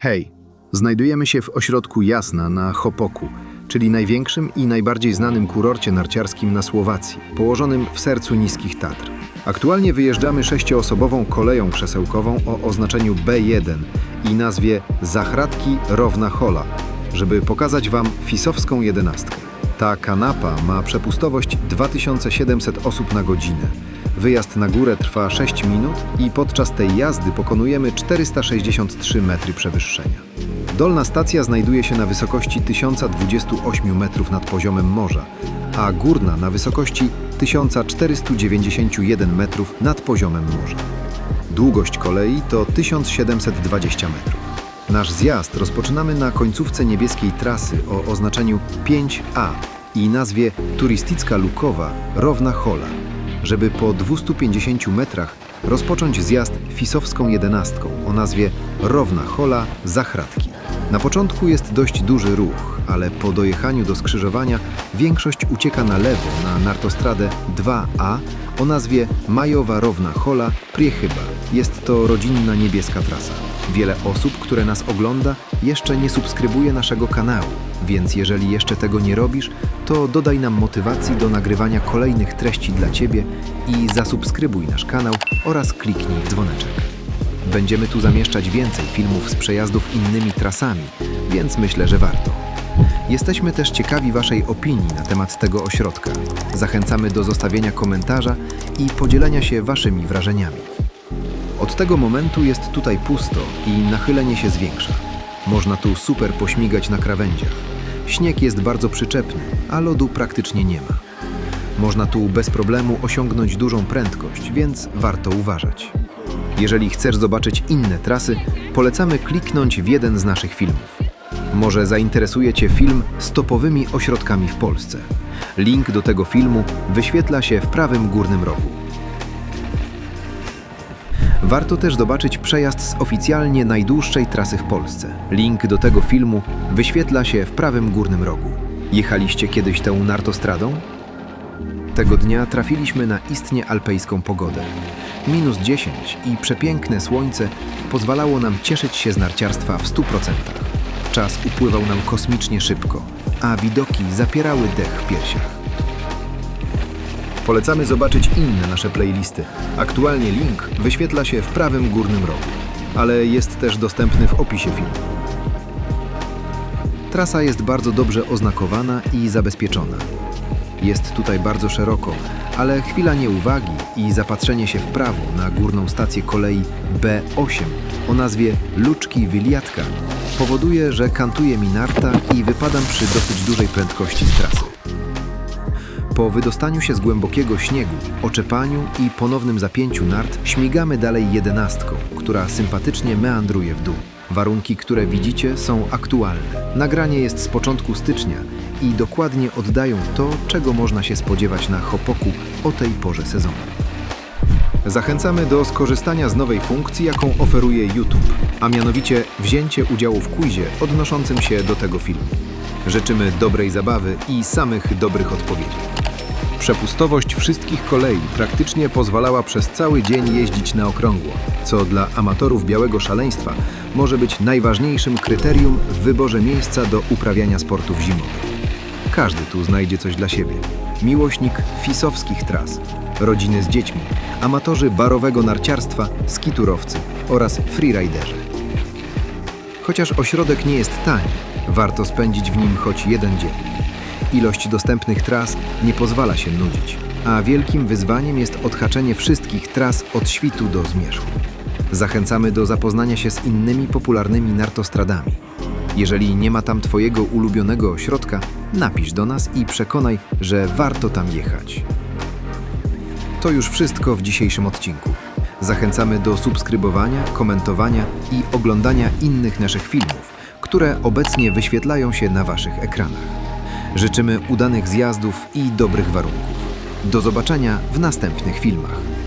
Hej, znajdujemy się w ośrodku Jasna na Hopoku, czyli największym i najbardziej znanym kurorcie narciarskim na Słowacji, położonym w sercu Niskich Tatr. Aktualnie wyjeżdżamy sześcioosobową koleją krzesełkową o oznaczeniu B1 i nazwie Zachradki Rowna Hola, żeby pokazać Wam fisowską jedenastkę. Ta kanapa ma przepustowość 2700 osób na godzinę. Wyjazd na górę trwa 6 minut i podczas tej jazdy pokonujemy 463 metry przewyższenia. Dolna stacja znajduje się na wysokości 1028 metrów nad poziomem morza, a górna na wysokości 1491 metrów nad poziomem morza. Długość kolei to 1720 metrów. Nasz zjazd rozpoczynamy na końcówce niebieskiej trasy o oznaczeniu 5A i nazwie Turisticka Lukowa Rowna Hola, żeby po 250 metrach rozpocząć zjazd fisowską jedenastką o nazwie Rowna Hola Zachradki. Na początku jest dość duży ruch, ale po dojechaniu do skrzyżowania większość ucieka na lewo na nartostradę 2A o nazwie Majowa Rowna Hola Priechyba. Jest to rodzinna niebieska trasa. Wiele osób, które nas ogląda, jeszcze nie subskrybuje naszego kanału, więc jeżeli jeszcze tego nie robisz, to dodaj nam motywacji do nagrywania kolejnych treści dla Ciebie i zasubskrybuj nasz kanał oraz kliknij w dzwoneczek. Będziemy tu zamieszczać więcej filmów z przejazdów innymi trasami, więc myślę, że warto. Jesteśmy też ciekawi Waszej opinii na temat tego ośrodka. Zachęcamy do zostawienia komentarza i podzielenia się Waszymi wrażeniami. Od tego momentu jest tutaj pusto i nachylenie się zwiększa. Można tu super pośmigać na krawędziach. Śnieg jest bardzo przyczepny, a lodu praktycznie nie ma. Można tu bez problemu osiągnąć dużą prędkość, więc warto uważać. Jeżeli chcesz zobaczyć inne trasy, polecamy kliknąć w jeden z naszych filmów. Może zainteresuje Cię film z topowymi ośrodkami w Polsce. Link do tego filmu wyświetla się w prawym górnym rogu. Warto też zobaczyć przejazd z oficjalnie najdłuższej trasy w Polsce. Link do tego filmu wyświetla się w prawym górnym rogu. Jechaliście kiedyś tą nartostradą? Tego dnia trafiliśmy na istnie alpejską pogodę. Minus 10 i przepiękne słońce pozwalało nam cieszyć się z narciarstwa w 100%. Czas upływał nam kosmicznie szybko, a widoki zapierały dech w piersiach. Polecamy zobaczyć inne nasze playlisty. Aktualnie link wyświetla się w prawym górnym rogu, ale jest też dostępny w opisie filmu. Trasa jest bardzo dobrze oznakowana i zabezpieczona. Jest tutaj bardzo szeroko, ale chwila nieuwagi i zapatrzenie się w prawo na górną stację kolei B8 o nazwie Luczki Wiliatka powoduje, że kantuje mi narta i wypadam przy dosyć dużej prędkości z trasy. Po wydostaniu się z głębokiego śniegu, oczepaniu i ponownym zapięciu nart śmigamy dalej jedenastką, która sympatycznie meandruje w dół. Warunki, które widzicie, są aktualne. Nagranie jest z początku stycznia i dokładnie oddają to, czego można się spodziewać na Hopoku o tej porze sezonu. Zachęcamy do skorzystania z nowej funkcji, jaką oferuje YouTube, a mianowicie wzięcie udziału w quizie odnoszącym się do tego filmu. Życzymy dobrej zabawy i samych dobrych odpowiedzi. Przepustowość wszystkich kolei praktycznie pozwalała przez cały dzień jeździć na okrągło, co dla amatorów białego szaleństwa może być najważniejszym kryterium w wyborze miejsca do uprawiania sportów zimowych. Każdy tu znajdzie coś dla siebie. Miłośnik fisowskich tras, rodziny z dziećmi, amatorzy barowego narciarstwa, skiturowcy oraz freeriderzy. Chociaż ośrodek nie jest tani, warto spędzić w nim choć jeden dzień. Ilość dostępnych tras nie pozwala się nudzić, a wielkim wyzwaniem jest odhaczenie wszystkich tras od świtu do zmierzchu. Zachęcamy do zapoznania się z innymi popularnymi nartostradami. Jeżeli nie ma tam Twojego ulubionego ośrodka, napisz do nas i przekonaj, że warto tam jechać. To już wszystko w dzisiejszym odcinku. Zachęcamy do subskrybowania, komentowania i oglądania innych naszych filmów, które obecnie wyświetlają się na Waszych ekranach. Życzymy udanych zjazdów i dobrych warunków. Do zobaczenia w następnych filmach.